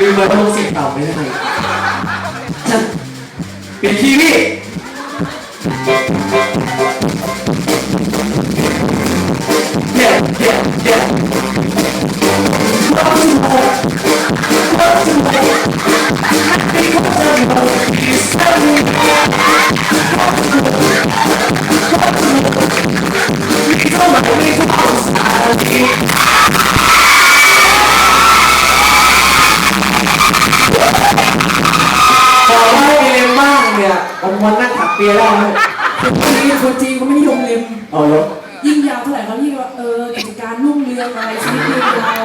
เลยต้องเสียงต่ำไปได้ไหมเปลี่ยนคีย์พี่เย้เยวเดี๋ยวความสุขความสุขให้เขาเจอเราที่สั้นความสุขความสุขมีเท่าไหร่ม่เท่าสายางเนี่ยวันวันนั่งถักเปียได้ไหมคนจีนคนจีนเขาไม่นิยมเล็มเอาเหรอยิ่งยาวเท่าไหร่เขายิ่งว่าเออกิจการรุ่งเรืองอะไรชีวิตยืนยาว